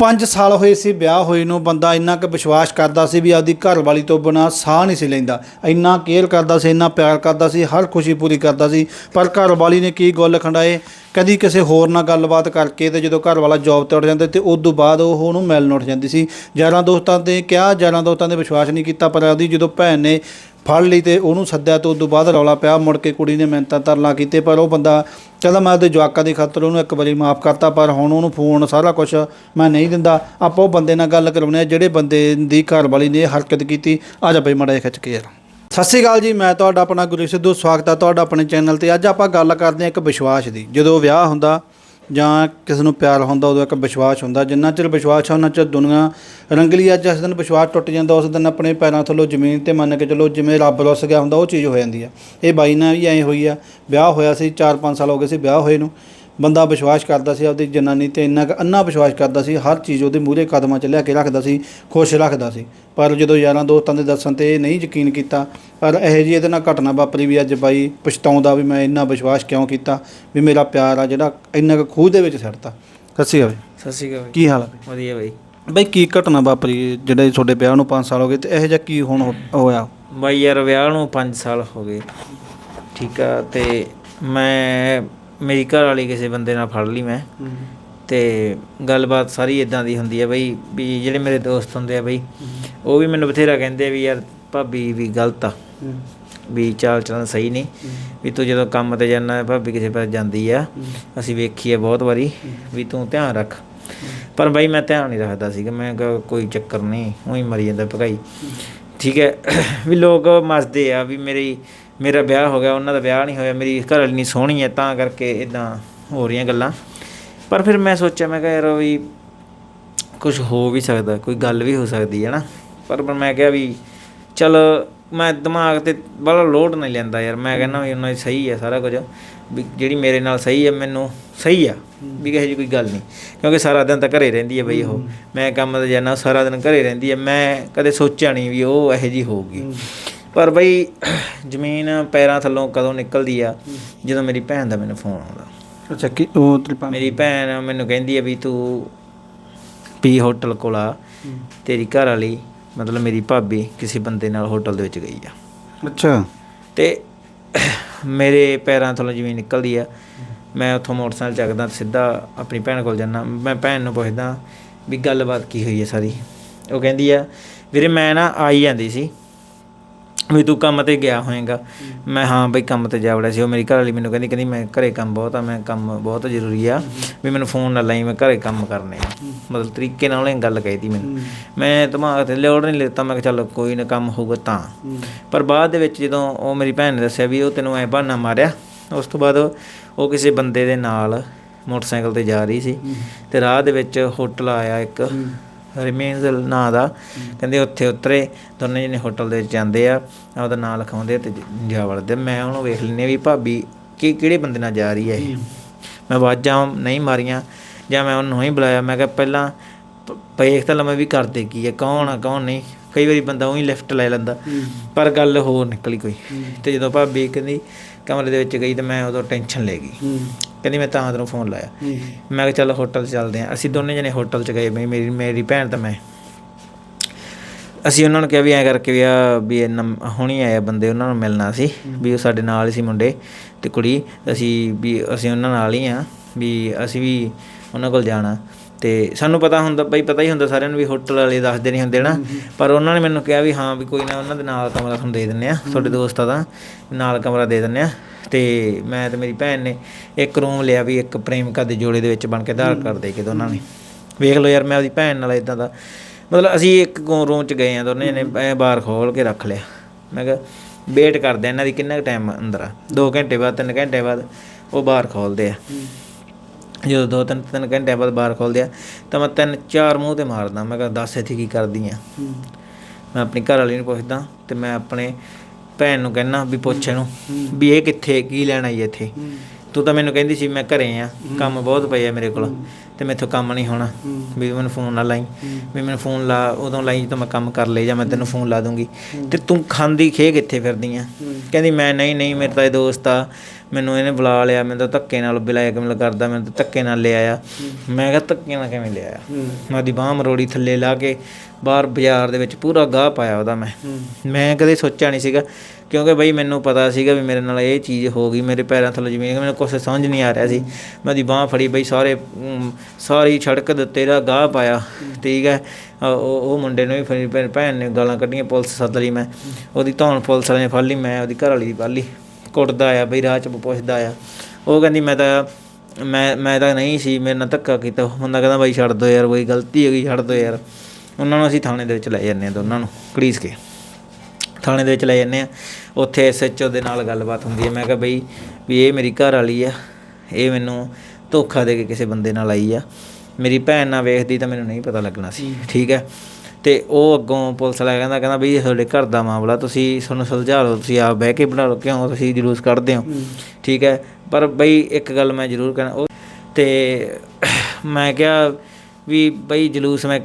5 ਸਾਲ ਹੋਏ ਸੀ, ਵਿਆਹ ਹੋਏ ਨੂੰ ਬੰਦਾ ਇੰਨਾ ਕੁ ਵਿਸ਼ਵਾਸ ਕਰਦਾ ਸੀ ਵੀ ਆਪਦੀ ਘਰ ਵਾਲੀ ਤੋਂ ਬਿਨਾ ਸਾਹ ਨਹੀਂ ਸੀ ਲੈਂਦਾ। ਇੰਨਾ ਕੇਅਰ ਕਰਦਾ ਸੀ, ਇੰਨਾ ਪਿਆਰ ਕਰਦਾ ਸੀ, ਹਰ ਖੁਸ਼ੀ ਪੂਰੀ ਕਰਦਾ ਸੀ। ਪਰ ਘਰ ਵਾਲੀ ਨੇ ਕੀ ਗੁੱਲ ਖੰਡਾਏ? ਕਦੀ ਕਿਸੇ ਹੋਰ ਨਾਲ ਗੱਲਬਾਤ ਕਰਕੇ ਤੇ ਜਦੋਂ ਘਰ ਵਾਲਾ ਜੌਬ ਤੇ ਉੱਠ ਜਾਂਦਾ ਤੇ ਉਸ ਤੋਂ ਬਾਅਦ ਉਹ ਉਹਨੂੰ ਮਿਲਣ ਉੱਠ ਜਾਂਦੀ ਸੀ। ਯਾਰਾਂ ਦੋਸਤਾਂ ਤੇ ਕਿਹਾ, ਯਾਰਾਂ ਦੋਸਤਾਂ ਦੇ ਵਿਸ਼ਵਾਸ ਨਹੀਂ ਕੀਤਾ, ਪਰ ਉਹਦੀ ਜਦੋਂ ਭੈਣ ਨੇ ਫੜ ਲਈ ਤੇ ਉਹਨੂੰ ਸੱਦਿਆ ਤੇ ਉਸ ਤੋਂ ਬਾਅਦ ਰੌਲਾ ਪਿਆ। ਮੁੜ ਕੇ ਕੁੜੀ ਨੇ ਮਿਹਨਤਾਂ ਤਰਲਾ ਕੀਤੇ, ਪਰ ਉਹ ਬੰਦਾ ਕਹਿੰਦਾ, ਮੈਂ ਉਹਦੇ ਜਵਾਕਾਂ ਦੀ ਖਾਤਰ ਉਹਨੂੰ ਇੱਕ ਵਾਰੀ ਮਾਫ ਕਰਤਾ, ਪਰ ਹੁਣ ਉਹਨੂੰ ਫੋਨ ਸਾਰਾ ਕੁਝ ਮੈਂ ਨਹੀਂ ਦਿੰਦਾ। ਆਪਾਂ ਉਹ ਬੰਦੇ ਨਾਲ ਗੱਲ ਕਰਾਉਣੇ ਆ ਜਿਹੜੇ ਬੰਦੇ ਦੀ ਘਰ ਵਾਲੀ ਨੇ ਇਹ ਹਰਕਤ ਕੀਤੀ। ਆ ਜਾ ਬਈ ਮੜਾ ਖਿੱਚ ਕੇ ਯਾਰ। ਸਤਿ ਸ਼੍ਰੀ ਅਕਾਲ ਜੀ, ਮੈਂ ਤੁਹਾਡਾ ਆਪਣਾ ਗੁਰੂ ਸਿੱਧੂ ਸਵਾਗਤ ਹੈ ਤੁਹਾਡਾ ਆਪਣੇ ਚੈਨਲ ਤੇ। ਅੱਜ ਆਪਾਂ ਗੱਲ ਕਰਦੇ ਹਾਂ ਇੱਕ ਵਿਸ਼ਵਾਸ ਦੀ। ਜਦੋਂ ਵਿਆਹ ਹੁੰਦਾ ਜਾਂ ਕਿਸੇ ਨੂੰ ਪਿਆਰ ਹੁੰਦਾ, ਉਦੋਂ ਇੱਕ ਵਿਸ਼ਵਾਸ ਹੁੰਦਾ। ਜਿੰਨਾ ਚਿਰ ਵਿਸ਼ਵਾਸ ਹੈ ਉਹਨਾਂ ਚਿਰ ਦੁਨੀਆ ਰੰਗਲੀ ਆ, ਜਿਸ ਦਿਨ ਵਿਸ਼ਵਾਸ ਟੁੱਟ ਜਾਂਦਾ, ਉਸ ਦਿਨ ਆਪਣੇ ਪੈਰਾਂ ਥੱਲੋਂ ਜ਼ਮੀਨ ਤੇ ਮੰਨ ਕੇ ਚਲੋ, ਜਿਵੇਂ ਰੱਬ ਰੁੱਸ ਗਿਆ ਹੁੰਦਾ, ਉਹ ਚੀਜ਼ ਹੋ ਜਾਂਦੀ ਆ। ਇਹ ਬਾਈ ਨਾਲ ਵੀ ਐਂ ਹੋਈ ਆ। ਵਿਆਹ ਹੋਇਆ ਸੀ 4-5 ਸਾਲ ਹੋ ਗਏ ਸੀ ਵਿਆਹ ਹੋਏ ਨੂੰ। ਬੰਦਾ ਵਿਸ਼ਵਾਸ ਕਰਦਾ ਸੀ ਆਪਦੀ ਜਨਾਨੀ ਤੇ ਇੰਨਾ ਕੁ ਅੰਨਾ ਵਿਸ਼ਵਾਸ ਕਰਦਾ ਸੀ ਹਰ ਚੀਜ਼ ਉਹਦੇ ਮੂਹਰੇ ਕਦਮਾਂ 'ਚ ਲਿਆ ਕੇ ਰੱਖਦਾ ਸੀ ਖੁਸ਼ ਰੱਖਦਾ ਸੀ। ਪਰ ਜਦੋਂ ਯਾਰਾਂ ਦੋਸਤਾਂ ਦੇ ਦੱਸਣ ਤੇ ਇਹ ਨਹੀਂ ਯਕੀਨ ਕੀਤਾ ਪਰ ਇਹੋ ਜਿਹੀ ਇਹਦੇ ਨਾਲ ਘਟਨਾ ਵਾਪਰੀ ਵੀ ਅੱਜ ਬਾਈ ਪਛਤਾਉਂਦਾ ਵੀ ਮੈਂ ਇੰਨਾ ਵਿਸ਼ਵਾਸ ਕਿਉਂ ਕੀਤਾ ਵੀ ਮੇਰਾ ਪਿਆਰ ਆ ਜਿਹੜਾ ਇੰਨਾ ਕੁ ਖੂਹ ਦੇ ਵਿੱਚ ਛੱਡਤਾ ਸੱਸੀ ਹੋਵੇ ਸਤਿ ਸ਼੍ਰੀ ਅਕਾਲ ਕੀ ਹਾਲ ਆ ਬਈ? ਵਧੀਆ ਬਾਈ। ਬਈ ਕੀ ਘਟਨਾ ਵਾਪਰੀ ਜਿਹੜੇ ਤੁਹਾਡੇ ਵਿਆਹ ਨੂੰ 5 ਸਾਲ ਹੋ ਗਏ ਤੇ ਇਹੋ ਜਿਹਾ ਕੀ ਹੁਣ ਹੋ- ਹੋਇਆ? ਬਾਈ ਯਾਰ ਵਿਆਹ ਨੂੰ 5 ਸਾਲ ਹੋ ਗਏ। ਠੀਕ ਆ ਤੇ ਮੈਂ ਮੇਰੀ ਘਰ ਵਾਲੀ ਕਿਸੇ ਬੰਦੇ ਨਾਲ ਫੜ ਲਈ ਮੈਂ। ਤੇ ਗੱਲਬਾਤ ਸਾਰੀ ਇਦਾਂ ਦੀ ਹੁੰਦੀ ਆ ਬਈ ਵੀ ਜਿਹੜੇ ਮੇਰੇ ਦੋਸਤ ਹੁੰਦੇ ਆ ਬਈ ਉਹ ਵੀ ਮੈਨੂੰ ਬਥੇਰਾ ਕਹਿੰਦੇ ਆ ਵੀ ਯਾਰ ਭਾਬੀ ਵੀ ਗਲਤ ਆ। ਵੀ ਚਾਲ ਚਲਨ ਸਹੀ ਨਹੀਂ। ਵੀ ਤੂੰ ਜਦੋਂ ਕੰਮ ਤੇ ਜਾਂਦਾ ਭਾਬੀ ਕਿਸੇ ਪਾਸੇ ਜਾਂਦੀ ਆ। ਅਸੀਂ ਵੇਖੀ ਆ ਬਹੁਤ ਵਾਰੀ ਵੀ ਤੂੰ ਧਿਆਨ ਰੱਖ। ਪਰ ਬਾਈ ਮੈਂ ਧਿਆਨ ਨਹੀਂ ਰੱਖਦਾ ਸੀਗਾ। ਮੈਂ ਕਿਹਾ ਕੋਈ ਚੱਕਰ ਨਹੀਂ ਉਹੀ ਮਰੀ ਜਾਂਦਾ ਭਗਾਈ। ਠੀਕ ਹੈ। ਵੀ ਲੋਕ ਮਸਦੇ ਆ ਵੀ ਮੇਰੀ ਮੇਰਾ ਵਿਆਹ ਹੋ ਗਿਆ ਉਹਨਾਂ ਦਾ ਵਿਆਹ ਨਹੀਂ ਹੋਇਆ ਮੇਰੀ ਘਰ ਵਾਲੀ ਨਹੀਂ ਸੋਹਣੀ ਹੈ ਤਾਂ ਕਰਕੇ ਇਦਾਂ ਹੋ ਰਹੀਆਂ ਗੱਲਾਂ। ਪਰ ਫਿਰ ਮੈਂ ਸੋਚਿਆ ਮੈਂ ਕਿਹਾ ਯਾਰ ਵੀ ਕੁਝ ਹੋ ਵੀ ਸਕਦਾ ਕੋਈ ਗੱਲ ਵੀ ਹੋ ਸਕਦੀ ਹੈ ਨਾ। ਪਰ ਮੈਂ ਕਿਹਾ ਵੀ ਚਲ ਮੈਂ ਦਿਮਾਗ ਤੇ ਬੜਾ ਲੋਡ ਨਹੀਂ ਲੈਂਦਾ ਯਾਰ ਮੈਂ ਕਹਿੰਦਾ ਵੀ ਉਹਨਾਂ ਦੀ ਸਹੀ ਹੈ ਸਾਰਾ ਕੁਝ ਵੀ ਜਿਹੜੀ ਮੇਰੇ ਨਾਲ ਸਹੀ ਹੈ ਮੈਨੂੰ ਸਹੀ ਆ ਵੀ ਕਿਸੇ ਜੀ ਕੋਈ ਗੱਲ ਨਹੀਂ। ਕਿਉਂਕਿ ਸਾਰਾ ਦਿਨ ਤਾਂ ਘਰੇ ਰਹਿੰਦੀ ਹੈ ਬਈ ਉਹ ਮੈਂ ਕੰਮ ਤੇ ਜਾਣਾ ਸਾਰਾ ਦਿਨ ਘਰੇ ਰਹਿੰਦੀ ਹੈ ਮੈਂ ਕਦੇ ਸੋਚਿਆ ਨਹੀਂ ਵੀ ਉਹ ਇਹੋ ਜੀ ਹੋਊਗੀ। ਪਰ ਬਈ ਜ਼ਮੀਨ ਪੈਰਾਂ ਥੱਲੋਂ ਕਦੋਂ ਨਿਕਲਦੀ ਆ? ਜਦੋਂ ਮੇਰੀ ਭੈਣ ਦਾ ਮੈਨੂੰ ਫੋਨ ਆਉਂਦਾ। ਅੱਛਾ ਕੀ ਉਹ ਤ੍ਰਿਪਾ ਮੇਰੀ ਭੈਣ ਮੈਨੂੰ ਕਹਿੰਦੀ ਹੈ ਵੀ ਤੂੰ ਪੀ ਹੋਟਲ ਕੋਲ ਆ। ਤੇਰੀ ਘਰ ਵਾਲੀ ਮਤਲਬ ਮੇਰੀ ਭਾਬੀ ਕਿਸੇ ਬੰਦੇ ਨਾਲ ਹੋਟਲ ਦੇ ਵਿੱਚ ਗਈ ਆ। ਅੱਛਾ। ਤੇ ਮੇਰੇ ਪੈਰਾਂ ਥੱਲੋਂ ਜਿਵੇਂ ਨਿਕਲਦੀ ਆ। ਮੈਂ ਉੱਥੋਂ ਮੋਟਰਸਾਈਕਲ ਚੱਕਦਾ ਤੇ ਸਿੱਧਾ ਆਪਣੀ ਭੈਣ ਕੋਲ ਜਾਂਦਾ। ਮੈਂ ਭੈਣ ਨੂੰ ਪੁੱਛਦਾ ਵੀ ਗੱਲਬਾਤ ਕੀ ਹੋਈ ਹੈ ਸਾਰੀ? ਉਹ ਕਹਿੰਦੀ ਆ ਵੀਰੇ ਮੈਂ ਨਾ ਆਈ ਜਾਂਦੀ ਸੀ। ਵੀ ਤੂੰ ਕੰਮ ਤੇ ਗਿਆ ਹੋਏਗਾ। ਮੈਂ ਹਾਂ ਬਈ ਕੰਮ ਤੇ ਜਾ ਵੜਿਆ ਸੀ। ਉਹ ਮੇਰੀ ਘਰ ਵਾਲੀ ਮੈਨੂੰ ਕਹਿੰਦੀ ਕਹਿੰਦੀ ਮੈਂ ਘਰੇ ਕੰਮ ਬਹੁਤ ਆ, ਮੈਂ ਕੰਮ ਬਹੁਤ ਜ਼ਰੂਰੀ ਆ, ਵੀ ਮੈਨੂੰ ਫੋਨ ਨਾ ਲਾਈ, ਮੈਂ ਘਰੇ ਕੰਮ ਕਰਨੇ ਆ। ਮਤਲਬ ਤਰੀਕੇ ਨਾਲ ਉਹਨੇ ਗੱਲ ਕਹੀ ਤੀ ਮੈਨੂੰ। ਮੈਂ ਦਿਮਾਗ ਤੇ ਲੋੜ ਨਹੀਂ ਲਿੱਤਾ, ਮੈਂ ਕਿਹਾ ਚੱਲ ਕੋਈ ਨਾ ਕੰਮ ਹੋਊਗਾ ਤਾਂ। ਪਰ ਬਾਅਦ ਦੇ ਵਿੱਚ ਜਦੋਂ ਉਹ ਮੇਰੀ ਭੈਣ ਨੇ ਦੱਸਿਆ ਵੀ ਉਹ ਤੈਨੂੰ ਐ ਬਹਾਨਾ ਮਾਰਿਆ, ਉਸ ਤੋਂ ਬਾਅਦ ਉਹ ਕਿਸੇ ਬੰਦੇ ਦੇ ਨਾਲ ਮੋਟਰਸਾਈਕਲ ਤੇ ਜਾ ਰਹੀ ਸੀ। ਤੇ ਰਾਹ ਦੇ ਵਿੱਚ ਹੋਟਲ ਆਇਆ ਇੱਕ। ਰਿਮੇਨਸ ਨਾਂ ਦਾ। ਕਹਿੰਦੇ ਉੱਥੇ ਉਤਰੇ ਦੋਨੇ ਜਣੇ ਹੋਟਲ ਦੇ ਵਿੱਚ ਜਾਂਦੇ ਆ ਆਪਦਾ ਨਾਂ ਲਿਖਾਉਂਦੇ ਤੇ ਜਾ ਵੜਦੇ ਮੈਂ ਉਹਨੂੰ ਵੇਖ ਲੈਨੇ ਵੀ ਭਾਬੀ ਕਿ ਕਿਹੜੇ ਬੰਦੇ ਨਾਲ ਜਾ ਰਹੀ ਹੈ ਇਹ। ਮੈਂ ਆਵਾਜ਼ਾਂ ਨਹੀਂ ਮਾਰੀਆਂ ਜਾਂ ਮੈਂ ਉਹਨੂੰ ਹੀ ਬੁਲਾਇਆ। ਮੈਂ ਕਿਹਾ ਪਹਿਲਾਂ ਪ- ਵੇਖ ਤਾਂ ਲਵਾਂ ਵੀ ਕਰਦੇ ਕੀ ਹੈ ਕੌਣ ਆ ਕੌਣ ਨਹੀਂ। ਕਈ ਵਾਰੀ ਬੰਦਾ ਉਹੀ ਲਿਫਟ ਲੈ ਲੈਂਦਾ ਪਰ ਗੱਲ ਹੋਰ ਨਿਕਲੀ ਕੋਈ। ਤੇ ਜਦੋਂ ਭਾਬੀ ਕਹਿੰਦੀ ਕਮਰੇ ਦੇ ਵਿੱਚ ਗਈ ਤੇ ਮੈਂ ਉਦੋਂ ਟੈਨਸ਼ਨ ਲੈ ਗਈ। ਕਹਿੰਦੀ ਮੈਂ ਤਾਂ ਤੈਨੂੰ ਫੋਨ ਲਾਇਆ। ਮੈਂ ਕਿਹਾ ਚੱਲ ਹੋਟਲ ਚੱਲਦੇ ਆਂ ਅਸੀਂ ਦੋਨੇ ਜਣੇ ਹੋਟਲ 'ਚ ਗਏ ਮੇਰੀ ਮੇਰੀ ਭੈਣ ਤਾਂ ਮੈਂ। ਅਸੀਂ ਉਹਨਾਂ ਨੂੰ ਕਿਹਾ ਵੀ ਐਂ ਕਰਕੇ ਵੀ ਆ ਵੀ ਇਹ ਹੁਣੀ ਆਇਆ ਬੰਦੇ ਉਹਨਾਂ ਨੂੰ ਮਿਲਣਾ ਸੀ ਵੀ ਉਹ ਸਾਡੇ ਨਾਲ ਹੀ ਸੀ ਮੁੰਡੇ ਤੇ ਕੁੜੀ। ਅਸੀਂ ਵੀ ਅਸੀਂ ਉਹਨਾਂ ਨਾਲ ਹੀ ਆ ਵੀ ਅਸੀਂ ਵੀ ਉਹਨਾਂ ਕੋਲ ਜਾਣਾ। ਤੇ ਸਾਨੂੰ ਪਤਾ ਹੁੰਦਾ ਬਈ ਪਤਾ ਹੀ ਹੁੰਦਾ ਸਾਰਿਆਂ ਨੂੰ ਵੀ ਹੋਟਲ ਵਾਲੇ ਦੱਸਦੇ ਨਹੀਂ ਹੁੰਦੇ ਨਾ। ਪਰ ਉਹਨਾਂ ਨੇ ਮੈਨੂੰ ਕਿਹਾ ਵੀ ਹਾਂ ਵੀ ਕੋਈ ਨਾ ਉਹਨਾਂ ਦੇ ਨਾਲ ਕਮਰਾ ਤੁਹਾਨੂੰ ਦੇ ਦਿੰਨੇ ਆ ਤੁਹਾਡੇ ਦੋਸਤਾਂ ਦਾ ਨਾਲ ਕਮਰਾ ਦੇ ਦਿੰਨੇ ਆ ਤੇ ਮੈਂ ਤੇ ਮੇਰੀ ਭੈਣ ਨੇ ਇੱਕ ਰੂਮ ਲਿਆ ਵੀ ਇੱਕ ਪ੍ਰੇਮਿਕਾ ਦੇ ਜੋੜੇ ਦੇ ਵਿੱਚ ਬਣ ਕੇ ਆਧਾਰ ਕਾਰਡ ਦੇ ਕੇ ਦੋਨਾਂ ਨੇ। ਵੇਖ ਲਓ ਯਾਰ ਮੈਂ ਆਪਦੀ ਭੈਣ ਨਾਲ ਇਦਾਂ ਦਾ ਮਤਲਬ ਅਸੀਂ ਇੱਕ ਰੂਮ ਚ ਗਏ ਆ ਦੋਨੇ ਨੇ ਐ ਬਾਹਰ ਖੋਲ ਕੇ ਰੱਖ ਲਿਆ। ਮੈਂ ਕਿਹਾ ਵੇਟ ਕਰਦੇ ਇਹਨਾਂ ਦੀ ਕਿੰਨਾ ਟਾਈਮ ਅੰਦਰ ਆ? 2 ਘੰਟੇ ਬਾਅਦ 3 ਘੰਟੇ ਬਾਅਦ ਉਹ ਬਾਹਰ ਖੋਲਦੇ ਆ। ਜਦੋਂ ਦੋ ਤਿੰਨ ਤਿੰਨ ਘੰਟੇ ਬਾਅਦ ਬਾਹਰ ਖੋਲਦੇ ਆ ਤਾਂ ਮੈਂ ਤਿੰਨ ਚਾਰ ਮੂੰਹ ਤੇ ਮਾਰਦਾ। ਮੈਂ ਕਿਹਾ ਦੱਸ ਇੱਥੇ ਕੀ ਕਰਦੀ ਆ? ਮੈਂ ਆਪਣੀ ਘਰ ਵਾਲੀ ਨੂੰ ਪੁੱਛਦਾ ਤੇ ਮੈਂ ਆਪਣੇ ਭੈਣ ਨੂੰ ਕਹਿਣਾ ਵੀ ਪੁੱਛ ਇਹਨੂੰ ਵੀ ਇਹ ਕਿੱਥੇ ਕੀ ਲੈਣ ਆਈ ਇੱਥੇ? ਤੂੰ ਤਾਂ ਮੈਨੂੰ ਕਹਿੰਦੀ ਸੀ ਮੈਂ ਘਰੇ ਆ ਕੰਮ ਬਹੁਤ ਪਏ ਆ ਮੇਰੇ ਕੋਲ ਤੇ ਮੈਥੋਂ ਕੰਮ ਨਹੀਂ ਹੋਣਾ। ਵੀ ਮੈਨੂੰ ਫੋਨ ਨਾ ਲਾਈ ਵੀ ਮੈਨੂੰ ਫੋਨ ਲਾ ਉਦੋਂ ਲਾਈ ਜਦੋਂ ਮੈਂ ਕੰਮ ਕਰ ਲਈ ਜਾਂ ਮੈਂ ਤੈਨੂੰ ਫੋਨ ਲਾ ਦੂੰਗੀ। ਤੇ ਤੂੰ ਖਾਂਦੀ ਖੇ ਕਿੱਥੇ ਫਿਰਦੀ ਆ? ਕਹਿੰਦੀ ਮੈਂ ਨਹੀਂ ਨਹੀਂ ਮੇਰੇ ਤਾਂ ਇਹ ਦੋਸਤ ਆ ਮੈਨੂੰ ਇਹਨੇ ਬੁਲਾ ਲਿਆ ਮੈਨੂੰ ਤਾਂ ਧੱਕੇ ਨਾਲ ਬੁਲਾਇਆ ਕਿਵੇਂ ਕਰਦਾ ਮੈਨੂੰ ਤਾਂ ਧੱਕੇ ਨਾਲ ਲਿਆਇਆ ਮੈਂ ਕਿਹਾ ਧੱਕੇ ਨਾਲ ਕਿਵੇਂ ਲਿਆਇਆ ਮੈਂ ਉਹਦੀ ਬਾਹ ਮਰੋੜੀ ਥੱਲੇ ਲਾ ਕੇ ਬਾਹਰ ਬਾਜ਼ਾਰ ਦੇ ਵਿੱਚ ਪੂਰਾ ਗਾਹ ਪਾਇਆ ਉਹਦਾ ਮੈਂ। ਮੈਂ ਕਦੇ ਸੋਚਿਆ ਨਹੀਂ ਸੀਗਾ ਕਿਉਂਕਿ ਬਈ ਮੈਨੂੰ ਪਤਾ ਸੀਗਾ ਵੀ ਮੇਰੇ ਨਾਲ ਇਹ ਚੀਜ਼ ਹੋ ਗਈ ਮੇਰੇ ਪੈਰਾਂ ਥੱਲੇ ਜ਼ਮੀਨ ਮੈਨੂੰ ਕੁਛ ਸਮਝ ਨਹੀਂ ਆ ਰਿਹਾ ਸੀ। ਮੈਂ ਉਹਦੀ ਬਾਹ ਫੜੀ ਬਈ ਸਾਰੇ ਸਾਰੀ ਸੜਕ ਦੇ ਉੱਤੇ ਦਾ ਗਾਹ ਪਾਇਆ ਠੀਕ ਹੈ। ਉਹ ਉਹ ਮੁੰਡੇ ਨੂੰ ਵੀ ਫਿਰ ਭੈਣ- ਭੈਣ ਨੇ ਗਾਲਾਂ ਕੱਢੀਆਂ ਪੁਲਿਸ ਸੱਦ ਲਈ ਮੈਂ। ਉਹਦੀ ਧੌਣ ਪੁਲਿਸ ਵਾਲੇ ਨੇ ਫੜ ਲਈ ਮੈਂ ਉਹਦੀ ਘਰ ਵਾਲੀ ਦੀ ਫੜ ਲਈ ਕੁੱਟਦਾ ਆ ਬਈ ਰਾਹ ਚ ਪੁੱਛਦਾ ਆ। ਉਹ ਕਹਿੰਦੀ ਮੈਂ ਤਾਂ ਮੈਂ ਮੈਂ ਤਾਂ ਨਹੀਂ ਸੀ ਮੇਰੇ ਨਾਲ ਧੱਕਾ ਕੀਤਾ। ਉਹ ਬੰਦਾ ਕਹਿੰਦਾ ਬਾਈ ਛੱਡ ਦੋ ਯਾਰ ਕੋਈ ਗਲਤੀ ਹੋ ਗਈ ਛੱਡ ਦੋ ਯਾਰ। ਉਹਨਾਂ ਨੂੰ ਅਸੀਂ ਥਾਣੇ ਦੇ ਵਿੱਚ ਲੈ ਜਾਂਦੇ ਹਾਂ ਦੋਨਾਂ ਨੂੰ ਘੜੀਸ ਕੇ। ਥਾਣੇ ਦੇ ਵਿੱਚ ਲੈ ਜਾਂਦੇ ਆ ਉੱਥੇ ਐਸਐਚਓ ਦੇ ਨਾਲ ਗੱਲਬਾਤ ਹੁੰਦੀ ਹੈ। ਮੈਂ ਕਿਹਾ ਬਈ ਵੀ ਇਹ ਮੇਰੀ ਘਰ ਵਾਲੀ ਆ। ਇਹ ਮੈਨੂੰ ਧੋਖਾ ਦੇ ਕੇ ਕਿਸੇ ਬੰਦੇ ਨਾਲ ਆਈ ਆ। ਮੇਰੀ ਭੈਣ ਨਾਲ ਵੇਖਦੀ ਤਾਂ ਮੈਨੂੰ ਨਹੀਂ ਪਤਾ ਲੱਗਣਾ ਸੀ। ਠੀਕ ਹੈ। ਤੇ ਉਹ ਅੱਗੋਂ ਪੁਲਿਸ ਵਾਲਾ ਕਹਿੰਦਾ ਕਹਿੰਦਾ ਬਈ ਇਹ ਤੁਹਾਡੇ ਘਰ ਦਾ ਮਾਮਲਾ ਤੁਸੀਂ ਤੁਹਾਨੂੰ ਸੁਲਝਾ ਲਓ ਤੁਸੀਂ ਆਪ ਬਹਿ ਕੇ ਬਣਾ ਲਓ ਕਿਉਂ ਤੁਸੀਂ ਜਲੂਸ ਕੱਢਦੇ ਹੋ? ਠੀਕ ਹੈ ਪਰ ਬਈ ਇੱਕ ਗੱਲ ਮੈਂ ਜ਼ਰੂਰ ਕਹਿਣਾ ਉਹ ਤੇ ਮੈਂ ਕਿਹਾ ਵੀ ਬਈ ਜਲੂਸ ਮੈਂ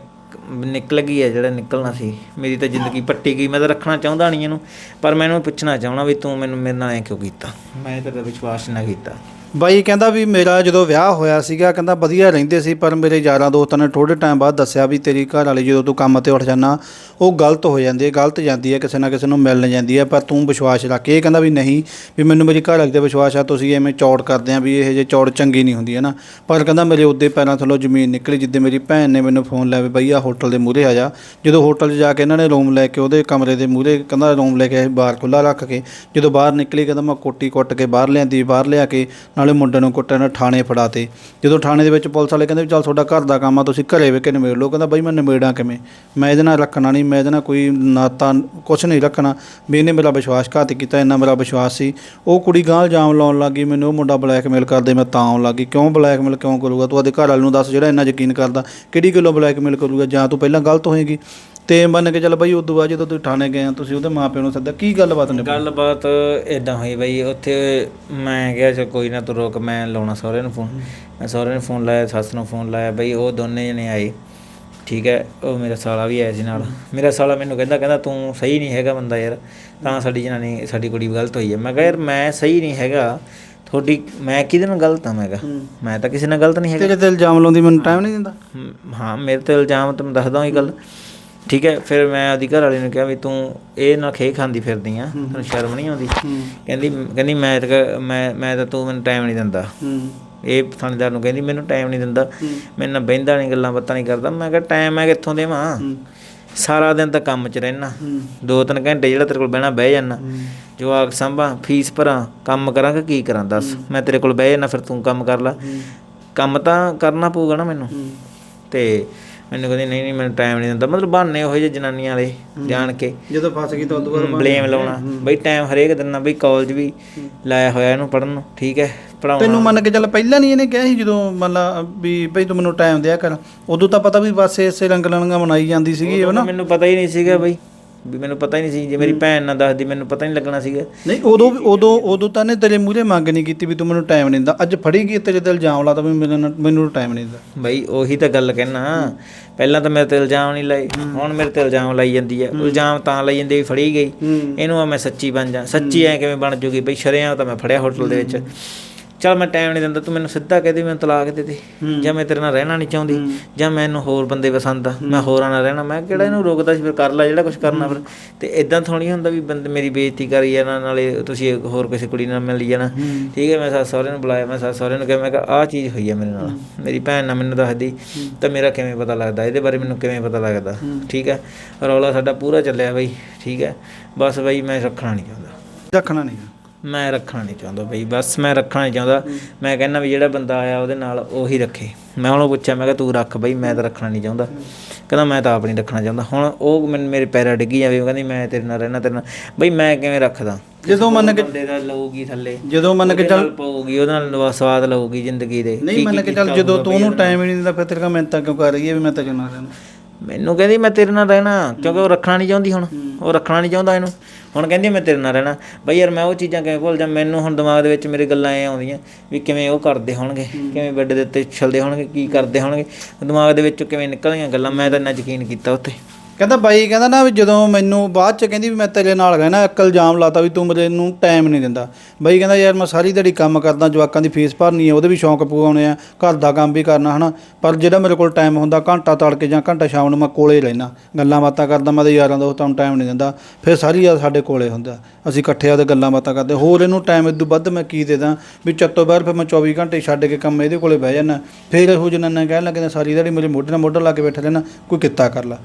ਨਿਕਲ ਗਈ ਹੈ ਜਿਹੜਾ ਨਿਕਲਣਾ ਸੀ। ਮੇਰੀ ਤਾਂ ਜ਼ਿੰਦਗੀ ਪੱਟੀ ਗਈ ਮੈਂ ਤਾਂ ਰੱਖਣਾ ਚਾਹੁੰਦਾ ਨਹੀਂ ਇਹਨੂੰ ਪਰ ਮੈਂ ਇਹਨੂੰ ਪੁੱਛਣਾ ਚਾਹਣਾ ਵੀ ਤੂੰ ਮੈਨੂੰ ਮੇਰੇ ਨਾਲ ਐ ਕਿਉਂ ਕੀਤਾ? ਮੈਂ ਤੇਰਾ ਵਿਸ਼ਵਾਸ ਨਾ ਕੀਤਾ। ਬਾਈ ਕਹਿੰਦਾ ਵੀ ਮੇਰਾ ਜਦੋਂ ਵਿਆਹ ਹੋਇਆ ਸੀਗਾ, ਕਹਿੰਦਾ ਵਧੀਆ ਰਹਿੰਦੇ ਸੀ, ਪਰ ਮੇਰੇ ਯਾਰਾਂ ਦੋਸਤਾਂ ਨੇ ਥੋੜੇ ਟਾਈਮ ਬਾਅਦ ਦੱਸਿਆ ਵੀ ਤੇਰੀ ਘਰ ਵਾਲੀ ਜਦੋਂ ਤੂੰ ਕੰਮ ਤੇ ਉੱਠ ਜਾਣਾ ਉਹ ਗਲਤ ਹੋ ਜਾਂਦੀ ਹੈ, ਗਲਤ ਜਾਂਦੀ ਹੈ, ਕਿਸੇ ਨਾ ਕਿਸੇ ਨੂੰ ਮਿਲਣ ਜਾਂਦੀ ਹੈ, ਪਰ ਤੂੰ ਵਿਸ਼ਵਾਸ ਰੱਖ। ਇਹ ਕਹਿੰਦਾ ਵੀ ਨਹੀਂ, ਵੀ ਮੈਨੂੰ ਮੇਰੀ ਘਰ ਵਾਲੀ ਤੇ ਵਿਸ਼ਵਾਸ ਆ, ਤੁਸੀਂ ਐਵੇਂ ਚੌੜ ਕਰਦੇ ਆ ਵੀ ਇਹ ਜੇ ਚੌੜ ਚੰਗੀ ਨਹੀਂ ਹੁੰਦੀ ਹੈ ਨਾ ਪਰ ਕਹਿੰਦਾ ਮੇਰੇ ਉੱਦੇ ਪੈਰਾਂ ਥੱਲੋਂ ਜ਼ਮੀਨ ਨਿਕਲੀ, ਜਿੱਦੇ ਮੇਰੀ ਭੈਣ ਨੇ ਮੈਨੂੰ ਫੋਨ ਲਿਆ ਵੀ ਬਈ ਆ ਹੋਟਲ ਦੇ ਮੂਹਰੇ ਆ ਜਾ। ਜਦੋਂ ਹੋਟਲ 'ਚ ਜਾ ਕੇ ਇਹਨਾਂ ਨੇ ਰੂਮ ਲੈ ਕੇ, ਉਹਦੇ ਕਮਰੇ ਦੇ ਮੂਹਰੇ ਕਹਿੰਦਾ ਰੂਮ ਲੈ ਕੇ ਆਏ, ਬਾਹਰ ਖੁੱਲਾ ਰੱਖ ਕੇ। ਜਦੋਂ ਬਾਹਰ ਨਿਕਲੀ, ਕਹਿੰਦਾ ਮੈਂ ਕੋਟੀ ਕੁੱਟ ਕੇ ਬਾਹਰ ਲਿਆਂਦੀ, ਬਾਹਰ ਲਿਆ ਕੇ ਨਾਲੇ ਮੁੰਡੇ ਨੂੰ ਕੁੱਟਿਆ, ਨਾ ਥਾਣੇ ਫੜਾਤੇ। ਜਦੋਂ ਥਾਣੇ ਦੇ ਵਿੱਚ ਪੁਲਿਸ ਵਾਲੇ ਕਹਿੰਦੇ ਵੀ ਚੱਲ ਤੁਹਾਡਾ ਘਰ ਦਾ ਕੰਮ ਆ, ਤੁਸੀਂ ਘਰੇ ਵੇ ਕੇ ਨਿਬੇੜ ਲਓ। ਕਹਿੰਦਾ ਬਈ ਮੈਂ ਨਿਬੇੜਾਂ ਕਿਵੇਂ? ਮੈਂ ਇਹਦੇ ਨਾਲ ਰੱਖਣਾ ਨਹੀਂ, ਮੈਂ ਇਹਦੇ ਨਾਲ ਕੋਈ ਨਾਤਾ ਕੁਛ ਨਹੀਂ ਰੱਖਣਾ। ਵੀ ਇਹਨੇ ਮੇਰਾ ਵਿਸ਼ਵਾਸਘਾਤ ਕੀਤਾ, ਇੰਨਾ ਮੇਰਾ ਵਿਸ਼ਵਾਸ ਸੀ। ਉਹ ਕੁੜੀ ਗਾਂਹ ਜਾਮ ਲਾਉਣ ਲੱਗੀ ਮੈਨੂੰ ਉਹ ਮੁੰਡਾ ਬਲੈਕਮੇਲ ਕਰਦੇ, ਮੈਂ ਤਾਂ ਆਉਣ ਲੱਗੀ ਕਿਉਂ ਬਲੈਕਮੇਲ ਕਿਉਂ ਕਰੂਗਾ? ਤੂੰ ਆਦੇ ਘਰ ਵਾਲੇ ਨੂੰ ਦੱਸ ਜਿਹੜਾ ਇੰਨਾ ਯਕੀਨ ਕਰਦਾ। ਕਿਹੜੀ ਗੱਲੋਂ ਬਲੈਕਮੇਲ ਕਰੂਗਾ? ਜਾਂ ਤੂੰ ਪਹਿਲਾਂ ਗਲਤ ਹੋਏਗੀ? ਤੇ ਮੰਨ ਕੇ ਚੱਲ ਬਈ ਉਦੋਂ ਬਾਅਦ ਜਦੋਂ ਤੁਸੀਂ ਥਾਣੇ ਗਏ ਆ ਤੁਸੀਂ ਉਹਦੇ ਮਾਪਿਆਂ ਨੂੰ ਸੱਦਿਆ ਕੀ ਗੱਲਬਾਤ ਨੇ ਗੱਲਬਾਤ ਇਦਾਂ ਹੋਈ ਬਈ ਉੱਥੇ ਮੈਂ ਕਿਹਾ ਚਲ ਕੋਈ ਨਾ ਤੂੰ ਰੁਕ ਮੈਂ ਲਾਉਣਾ ਸਹੁਰੇ ਨੂੰ ਫੋਨ। ਮੈਂ ਸਹੁਰੇ ਨੂੰ ਫੋਨ ਲਾਇਆ ਸੱਸ ਨੂੰ ਫੋਨ ਲਾਇਆ ਬਈ ਉਹ ਦੋਨੇ ਜਣੇ ਆਏ ਠੀਕ ਹੈ ਉਹ ਮੇਰਾ ਸਾਲਾ ਵੀ ਆਇਆ ਸੀ ਨਾਲ। ਮੇਰਾ ਸਾਲਾ ਮੈਨੂੰ ਕਹਿੰਦਾ ਕਹਿੰਦਾ ਤੂੰ ਸਹੀ ਨਹੀਂ ਹੈਗਾ ਬੰਦਾ ਯਾਰ ਤਾਂ ਸਾਡੀ ਜਨਾਨੀ ਸਾਡੀ ਕੁੜੀ ਗਲਤ ਹੋਈ ਹੈ। ਮੈਂ ਕਿਹਾ ਯਾਰ ਮੈਂ ਸਹੀ ਨਹੀਂ ਹੈਗਾ ਤੁਹਾਡੀ ਮੈਂ ਕਿਹਦੇ ਨਾਲ ਗਲਤ ਹਾਂ? ਮੈਂ ਕਿਹਾ ਮੈਂ ਤਾਂ ਕਿਸੇ ਨਾਲ ਗਲਤ ਨਹੀਂ ਹੈਗਾ। ਤੇਰੇ ਤੇ ਇਲਜ਼ਾਮ ਲਾਉਂਦੀ ਮੈਨੂੰ ਟਾਈਮ ਨਹੀਂ ਦਿੰਦਾ। ਹਾਂ ਮੇਰੇ ਤੇ ਇਲਜ਼ਾਮ ਤੁਹਾਨੂੰ ਦੱਸਦਾ ਇਹ ਗੱਲ। ਠੀਕ ਹੈ ਫਿਰ ਮੈਂ ਉਹਦੀ ਘਰ ਵਾਲੀ ਨੂੰ ਕਿਹਾ ਵੀ ਤੂੰ ਇਹ ਨਾਲ ਖੇ ਖਾਂਦੀ ਫਿਰਦੀ ਆ ਤੈਨੂੰ ਸ਼ਰਮ ਨਹੀਂ ਆਉਂਦੀ। ਕਹਿੰਦੀ ਕਹਿੰਦੀ ਮੈਂ ਤਾਂ ਮੈਂ ਮੈਂ ਤਾਂ ਤੂੰ ਮੈਨੂੰ ਟਾਈਮ ਨਹੀਂ ਦਿੰਦਾ। ਇਹ ਥਾਣੇਦਾਰ ਨੂੰ ਕਹਿੰਦੀ ਮੈਨੂੰ ਟਾਈਮ ਨਹੀਂ ਦਿੰਦਾ। ਮੇਰੇ ਨਾਲ ਬਹਿੰਦਾ ਨਹੀਂ ਗੱਲਾਂ ਬਾਤਾਂ ਨਹੀਂ ਕਰਦਾ। ਮੈਂ ਕਿਹਾ ਟਾਈਮ ਮੈਂ ਕਿੱਥੋਂ ਦੇਵਾਂ? ਸਾਰਾ ਦਿਨ ਤਾਂ ਕੰਮ 'ਚ ਰਹਿਣਾ। ਦੋ ਤਿੰਨ ਘੰਟੇ ਜਿਹੜਾ ਤੇਰੇ ਕੋਲ ਬਹਿਣਾ ਬਹਿ ਜਾਣਾ। ਜਵਾਕ ਸੰਭਾਂ ਫੀਸ ਭਰਾਂ ਕੰਮ ਕਰਾਂ ਕਿ ਕੀ ਕਰਾਂ? ਦੱਸ ਮੈਂ ਤੇਰੇ ਕੋਲ ਬਹਿ ਜਾਣਾ ਫਿਰ ਤੂੰ ਕੰਮ ਕਰ ਲੈ। ਕੰਮ ਤਾਂ ਕਰਨਾ ਪਊਗਾ ਨਾ ਮੈਨੂੰ। ਤੇ ਮੈਨੂੰ ਕਹਿੰਦੀ ਨਹੀਂ ਨਹੀਂ ਮੈਨੂੰ ਟਾਈਮ ਨਹੀਂ ਦਿੰਦਾ। ਮਤਲਬ ਬਹਾਨੇ ਉਹੋ ਜਿਹੇ ਜਨਾਨੀਆਂ ਵਾਲੇ ਜਾਣ ਕੇ। ਜਦੋਂ ਫਸ ਗਈ ਤਾਂ ਉਦੋਂ ਬਾਅਦ ਬਲੇਮ ਲਾਉਣਾ। ਬਈ ਟਾਈਮ ਹਰੇਕ ਦਿਨ ਨਾ ਬਈ ਕਾਲਜ ਵੀ ਲਾਇਆ ਹੋਇਆ ਇਹਨੂੰ ਪੜਨ ਨੂੰ ਠੀਕ ਹੈ? ਪੜਾਉਣਾ ਤੈਨੂੰ ਮੰਨ ਕੇ ਚੱਲ ਪਹਿਲਾਂ ਨਹੀਂ ਇਹਨੇ ਕਿਹਾ ਸੀ ਜਦੋਂ ਮੰਨ ਲਾ ਵੀ ਭਈ ਤੂੰ ਮੈਨੂੰ ਟਾਈਮ ਦਿਆ ਕਰ। ਉਦੋਂ ਤਾਂ ਪਤਾ ਵੀ ਬਸ ਇਸੇ ਰੰਗ ਲਣਗਾ ਮਨਾਈ ਜਾਂਦੀ ਸੀਗੀ ਉਹ ਨਾ? ਮੈਨੂੰ ਪਤਾ ਹੀ ਨਹੀਂ ਸੀਗਾ ਬਈ। ਵੀ ਮੈਨੂੰ ਪਤਾ ਹੀ ਨਹੀਂ ਸੀ ਜੇ ਮੇਰੀ ਭੈਣ ਨਾ ਦੱਸਦੀ ਮੈਨੂੰ ਪਤਾ ਹੀ ਨਹੀਂ ਲੱਗਣਾ ਸੀਗਾ। ਨਹੀਂ ਉਦੋਂ ਉਦੋਂ ਉਦੋਂ ਤਾਂ ਨੇ ਤੇਰੇ ਮੂਹਰੇ ਮੰਗ ਨਹੀਂ ਕੀਤੀ ਵੀ ਤੂੰ ਮੈਨੂੰ ਟਾਈਮ ਨਹੀਂ ਦਿੰਦਾ। ਅੱਜ ਫੜੀ ਗਈ ਤੇਰੇ ਤੇ ਇਲਜ਼ਾਮ ਲਾਤਾ ਵੀ ਮੈਨੂੰ ਮੈਨੂੰ ਟਾਈਮ ਨਹੀਂ ਦਿੰਦਾ। ਬਈ ਉਹੀ ਤਾਂ ਗੱਲ ਕਹਿਣਾ। ਪਹਿਲਾਂ ਤਾਂ ਮੇਰੇ ਤੇ ਇਲਜ਼ਾਮ ਨਹੀਂ ਲਾਏ ਹੁਣ ਮੇਰੇ ਤੇ ਇਲਜ਼ਾਮ ਲਾਈ ਜਾਂਦੀ ਹੈ। ਇਲਜ਼ਾਮ ਤਾਂ ਲਾਈ ਜਾਂਦੀ ਵੀ ਫੜੀ ਗਈ। ਇਹਨੂੰ ਆ ਮੈਂ ਸੱਚੀ ਬਣ ਜਾ। ਸੱਚੀ ਐ ਕਿਵੇਂ ਬਣ ਜੂਗੀ? ਬਈ ਸ਼ਰਿਆਂ ਤਾਂ ਮੈਂ ਫੜਿਆ ਹੋਟਲ ਦੇ ਵਿੱਚ। ਚਲ ਮੈਂ ਟਾਈਮ ਨਹੀਂ ਦਿੰਦਾ ਤੂੰ ਮੈਨੂੰ ਸਿੱਧਾ ਕਹਿ ਦੇ ਮੈਨੂੰ ਤਲਾਕ ਦੇ ਦੇ। ਜਾਂ ਮੈਂ ਤੇਰੇ ਨਾਲ ਰਹਿਣਾ ਨਹੀਂ ਚਾਹੁੰਦੀ ਜਾਂ ਮੈਨੂੰ ਹੋਰ ਬੰਦੇ ਪਸੰਦ ਆ ਮੈਂ ਹੋਰਾਂ ਨਾਲ ਰਹਿਣਾ। ਮੈਂ ਕਿਹੜਾ ਇਹਨੂੰ ਰੋਕਦਾ ਸੀ ਫਿਰ ਕਰ ਲੈ ਜਿਹੜਾ ਕੁਝ ਕਰਨਾ ਫਿਰ। ਤੇ ਇਦਾਂ ਥੋੜੀ ਹੁੰਦਾ ਵੀ ਬੰਦੇ ਮੇਰੀ ਬੇਇੱਜ਼ਤੀ ਕਰੀ ਜਾਣਾ ਨਾਲੇ ਤੁਸੀਂ ਹੋਰ ਕਿਸੇ ਕੁੜੀ ਨਾਲ ਮਿਲ ਜਾਣਾ। ਠੀਕ ਹੈ ਮੈਂ ਸੱਸ ਸਹੁਰੇ ਨੂੰ ਬੁਲਾਇਆ ਮੈਂ ਸੱਸ ਸਹੁਰੇ ਨੂੰ ਕਿਹਾ ਮੈਂ ਕਿਹਾ ਆਹ ਚੀਜ਼ ਹੋਈ ਹੈ ਮੇਰੇ ਨਾਲ। ਮੇਰੀ ਭੈਣ ਨਾਲ ਮੈਨੂੰ ਦੱਸਦੀ ਤਾਂ ਮੇਰਾ ਕਿਵੇਂ ਪਤਾ ਲੱਗਦਾ? ਇਹਦੇ ਬਾਰੇ ਮੈਨੂੰ ਕਿਵੇਂ ਪਤਾ ਲੱਗਦਾ? ਠੀਕ ਹੈ ਰੌਲਾ ਸਾਡਾ ਪੂਰਾ ਚੱਲਿਆ ਬਈ ਠੀਕ ਹੈ। ਬਸ ਬਈ ਮੈਂ ਰੱਖਣਾ ਨਹੀਂ ਚਾਹੁੰਦਾ। ਰੱਖਣਾ ਨਹੀਂ ਮੈਂ ਰੱਖਣਾ ਨਹੀਂ ਚਾਹੁੰਦਾ ਬਈ ਬਸ ਮੈਂ ਰੱਖਣਾ ਨਹੀਂ ਚਾਹੁੰਦਾ। ਮੈਂ ਕਹਿੰਦਾ ਵੀ ਜਿਹੜਾ ਬੰਦਾ ਆਇਆ ਉਹਦੇ ਨਾਲ ਉਹੀ ਰੱਖੇ। ਮੈਂ ਉਹਨੂੰ ਪੁੱਛਿਆ ਮੈਂ ਕਿਹਾ ਤੂੰ ਰੱਖ ਬਈ ਮੈਂ ਤਾਂ ਰੱਖਣਾ ਨਹੀਂ ਚਾਹੁੰਦਾ। ਕਹਿੰਦਾ ਮੈਂ ਤਾਂ ਆਪ ਨਹੀਂ ਰੱਖਣਾ ਚਾਹੁੰਦਾ। ਹੁਣ ਉਹ ਮੈਨੂੰ ਮੇਰੇ ਪੈਰਾਂ ਡਿੱਗੀ ਜਾਵੇ ਉਹ ਕਹਿੰਦੀ ਮੈਂ ਤੇਰੇ ਨਾਲ ਰਹਿਣਾ ਤੇਰੇ ਨਾਲ। ਬਈ ਮੈਂ ਕਿਵੇਂ ਰੱਖਦਾ? ਜਦੋਂ ਮੰਨ ਕੇ ਬੰਦੇ ਦਾ ਲਊਗੀ ਥੱਲੇ। ਜਦੋਂ ਮੰਨ ਕੇ ਚੱਲ ਪਊਗੀ ਉਹਦੇ ਨਾਲ ਨਵਾਂ ਸਵਾਦ ਲਊਗੀ ਜ਼ਿੰਦਗੀ ਦੇ। ਨਹੀਂ ਮੰਨ ਕੇ ਚੱਲ ਜਦੋਂ ਤੂੰ ਉਹਨੂੰ ਟਾਈਮ ਹੀ ਨਹੀਂ ਦਿੰਦਾ ਫਿਰ ਤੇਰੇ ਕਾ ਮਿਹਨਤਾਂ ਕਿਉਂ ਕਰ ਰਹੀ ਹੈ ਵੀ ਮੈਂ ਤੇਰੇ ਨਾਲ ਰਹਿਣਾ? ਮੈਨੂੰ ਕਹਿੰਦੀ ਮੈਂ ਤੇਰੇ ਨਾਲ ਰਹਿਣਾ ਕਿਉਂਕਿ ਉਹ ਰੱਖਣਾ ਨਹੀਂ ਚਾਹੁੰਦੀ ਹੁਣ ਉਹ ਰੱਖਣਾ ਨਹੀਂ ਚਾਹੁੰਦਾ ਇਹਨੂੰ। ਹੁਣ ਕਹਿੰਦੀ ਮੈਂ ਤੇਰੇ ਨਾਲ ਰਹਿਣਾ। ਬਈ ਯਾਰ ਮੈਂ ਉਹ ਚੀਜ਼ਾਂ ਕਿਵੇਂ ਭੁੱਲ ਜਾ ਮੈਨੂੰ ਹੁਣ ਦਿਮਾਗ ਦੇ ਵਿੱਚ ਮੇਰੇ ਗੱਲਾਂ ਐ ਆਉਂਦੀਆਂ ਵੀ ਕਿਵੇਂ ਉਹ ਕਰਦੇ ਹੋਣਗੇ ਕਿਵੇਂ ਬੈੱਡ ਦੇ ਉੱਤੇ ਛਲਦੇ ਹੋਣਗੇ ਕੀ ਕਰਦੇ ਹੋਣਗੇ। ਦਿਮਾਗ ਦੇ ਵਿੱਚੋਂ ਕਿਵੇਂ ਨਿਕਲੀਆਂ ਗੱਲਾਂ ਮੈਂ ਤਾਂ ਇੰਨਾ ਯਕੀਨ ਕੀਤਾ ਉੱਤੇ ਕਹਿੰਦਾ ਬਾਈ ਕਹਿੰਦਾ ਨਾ ਵੀ ਜਦੋਂ ਮੈਨੂੰ ਬਾਅਦ ਚ ਕਹਿੰਦੀ ਵੀ ਮੈਂ ਤੇਰੇ ਨਾਲ ਗਿਆ ਨਾ ਇੱਕ ਇਲਜ਼ਾਮ ਲਾਤਾ ਵੀ ਤੂੰ ਮੇਰੇ ਨੂੰ ਟਾਈਮ ਨਹੀਂ ਦਿੰਦਾ। ਬਾਈ ਕਹਿੰਦਾ ਯਾਰ ਮੈਂ ਸਾਰੀ ਦਿਹਾੜੀ ਕੰਮ ਕਰਦਾ, ਜਵਾਕਾਂ ਦੀ ਫੀਸ ਭਰਨੀ ਹੈ ਉਹਦੇ ਵੀ ਸ਼ੌਂਕ ਪੂਰਾਉਣੇ ਆ, ਘਰ ਦਾ ਕੰਮ ਵੀ ਕਰਨਾ ਹਨਾ। ਪਰ ਜਿਹੜਾ ਮੇਰੇ ਕੋਲ ਟਾਈਮ ਹੁੰਦਾ, ਘੰਟਾ ਤੜਕੇ ਜਾਂ ਘੰਟਾ ਸ਼ਾਮ ਨੂੰ ਮੈਂ ਕੋਲੇ ਰਹਿਣਾ ਗੱਲਾਂ ਬਾਤਾਂ ਕਰਦਾ, ਮੈਂ ਤੇ ਯਾਰਾਂ ਦੋਸਤਾਂ ਨੂੰ ਟਾਈਮ ਨਹੀਂ ਦਿੰਦਾ। ਫਿਰ ਸਾਰੀ ਯਾਰ ਸਾਡੇ ਕੋਲੇ ਹੁੰਦਾ। ਅਸੀਂ ਇਕੱਠੇ ਆ ਤੇ ਗੱਲਾਂ ਬਾਤਾਂ ਕਰਦੇ। ਹੋਰ ਇਹਨੂੰ ਟਾਈਮ ਇਦੋਂ ਵੱਧ ਮੈਂ ਕੀ ਦੇ ਦਾਂ? ਵੀ ਚੱਤੋ ਬਾਹਰ ਫਿਰ ਮੈਂ 24 ਘੰਟੇ ਛੱਡ ਕੇ ਕੰਮ ਇਹਦੇ ਕੋਲੇ ਬਹਿ ਜਾਣਾ ਫਿਰ ਇਹੋ ਜਨਾਨਾ ਕਹਿਣ ਲੱਗੇ ਸਾਰੀ ਦਿਹਾੜੀ ਮੇਰੇ ਮੋਢੇ ਨਾਲ ਮੋਢਾ ਲਾ ਕੇ ਬੈਠਾ ਰਹਿਣਾ। ਕੋਈ ਕਿੱਤਾ ਕਰ ਲਾ।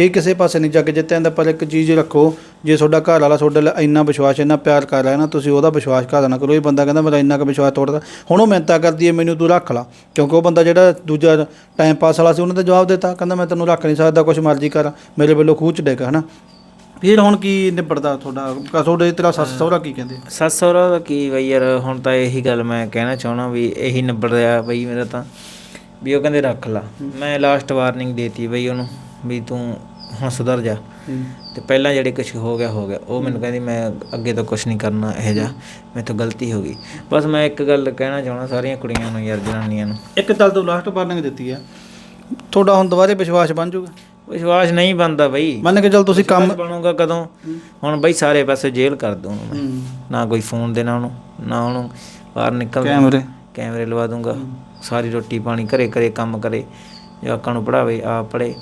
ਇਹ ਕਿਸੇ ਪਾਸੇ ਨਹੀਂ ਜੱਗ ਜਿੱਤਿਆ ਜਾਂਦਾ ਪਰ ਇੱਕ ਚੀਜ਼ ਰੱਖੋ ਜੇ ਤੁਹਾਡਾ ਘਰ ਵਾਲਾ ਤੁਹਾਡੇ ਲਈ ਇੰਨਾ ਵਿਸ਼ਵਾਸ ਇੰਨਾ ਪਿਆਰ ਕਰ ਰਿਹਾ ਨਾ ਤੁਸੀਂ ਉਹਦਾ ਵਿਸ਼ਵਾਸ ਘਾਤ ਨਾ ਕਰੋ। ਇਹ ਬੰਦਾ ਕਹਿੰਦਾ ਮੇਰਾ ਇੰਨਾ ਕੁ ਵਿਸ਼ਵਾਸ ਤੋੜਦਾ। ਹੁਣ ਉਹ ਮਿਹਨਤਾਂ ਕਰਦੀ ਹੈ ਮੈਨੂੰ ਤੂੰ ਰੱਖ ਲਾ। ਕਿਉਂਕਿ ਉਹ ਬੰਦਾ ਜਿਹੜਾ ਦੂਜਾ ਟਾਈਮ ਪਾਸ ਵਾਲਾ ਸੀ ਉਹਨੇ ਤਾਂ ਜਵਾਬ ਦਿੱਤਾ। ਕਹਿੰਦਾ ਮੈਂ ਤੈਨੂੰ ਰੱਖ ਨਹੀਂ ਸਕਦਾ ਕੁਛ ਮਰਜ਼ੀ ਕਰ। ਮੇਰੇ ਵੱਲੋਂ ਖੂਹ ਚ ਡੇਕ ਹਨਾ? ਫਿਰ ਹੁਣ ਕੀ ਨਿਬੜਦਾ ਤੁਹਾਡਾ? ਕਾ ਤੁਹਾਡੇ ਤੇਰਾ ਸੱਸ ਸਹੁਰਾ ਕੀ ਕਹਿੰਦੇ? ਸੱਸ ਸਹੁਰਾ ਦਾ ਕੀ ਬਈ ਯਾਰ ਹੁਣ ਤਾਂ ਇਹੀ ਗੱਲ ਮੈਂ ਕਹਿਣਾ ਚਾਹਣਾ ਵੀ ਇਹੀ ਨਿਬੜ ਰਿਹਾ ਬਈ ਮੇਰਾ ਤਾਂ ਵੀ ਉਹ ਕਹਿੰਦੇ ਰੱਖ ਲਾ। ਮੈਂ ਲਾਸਟ ਵਾਰਨਿੰਗ ਦੇਤੀ ਬਈ ਉਹਨੂੰ। ਵੀ ਤੂੰ ਹੁਣ ਸੁਧਰ ਜਾ। ਤੇ ਪਹਿਲਾਂ ਜਿਹੜੇ ਕੁਝ ਹੋ ਗਿਆ ਹੋ ਗਿਆ। ਉਹ ਮੈਨੂੰ ਕਹਿੰਦੀ ਮੈਂ ਅੱਗੇ ਤੋਂ ਕੁਝ ਨਹੀਂ ਕਰਨਾ ਇਹ ਜਾ ਮੇਰੇ ਤੋਂ ਗਲਤੀ ਹੋ ਗਈ। ਬਸ ਮੈਂ ਇੱਕ ਗੱਲ ਕਹਿਣਾ ਚਾਹਣਾ ਸਾਰੀਆਂ ਕੁੜੀਆਂ ਨੂੰ ਯਾਰ ਜਨਾਨੀਆਂ ਨੂੰ। ਇੱਕ ਗੱਲ ਤੋਂ ਲਾਸਟ ਵਾਰਨਿੰਗ ਦਿੱਤੀ ਹੈ ਤੁਹਾਡਾ ਹੁਣ ਦੁਬਾਰੇ ਵਿਸ਼ਵਾਸ ਬਣ ਜਾਊਗਾ। ਵਿਸ਼ਵਾਸ ਨਹੀਂ ਬਣਦਾ ਬਈ। ਮੰਨ ਕੇ ਚੱਲ ਤੁਸੀਂ ਕੰਮ ਬਣੂਗਾ ਕਦੋਂ? ਹੁਣ ਬਈ ਸਾਰੇ ਪਾਸੇ ਜੇਲ੍ਹ ਕਰ ਦੂੰ ਮੈਂ। ਨਾ ਕੋਈ ਫੋਨ ਦੇਣਾ ਉਹਨੂੰ ਨਾ ਉਹਨੂੰ ਬਾਹਰ ਨਿਕਲ ਕੈਮਰੇ। ਕੈਮਰੇ ਲਵਾ ਦੂੰਗਾ ਸਾਰੀ ਰੋਟੀ ਪਾਣੀ ਘਰੇ ਘਰੇ ਕੰਮ ਕਰੇ। ਜਵਾਕਾਂ ਨੂੰ ਪੜਾਵੇ ਆਪ ਪੜੇ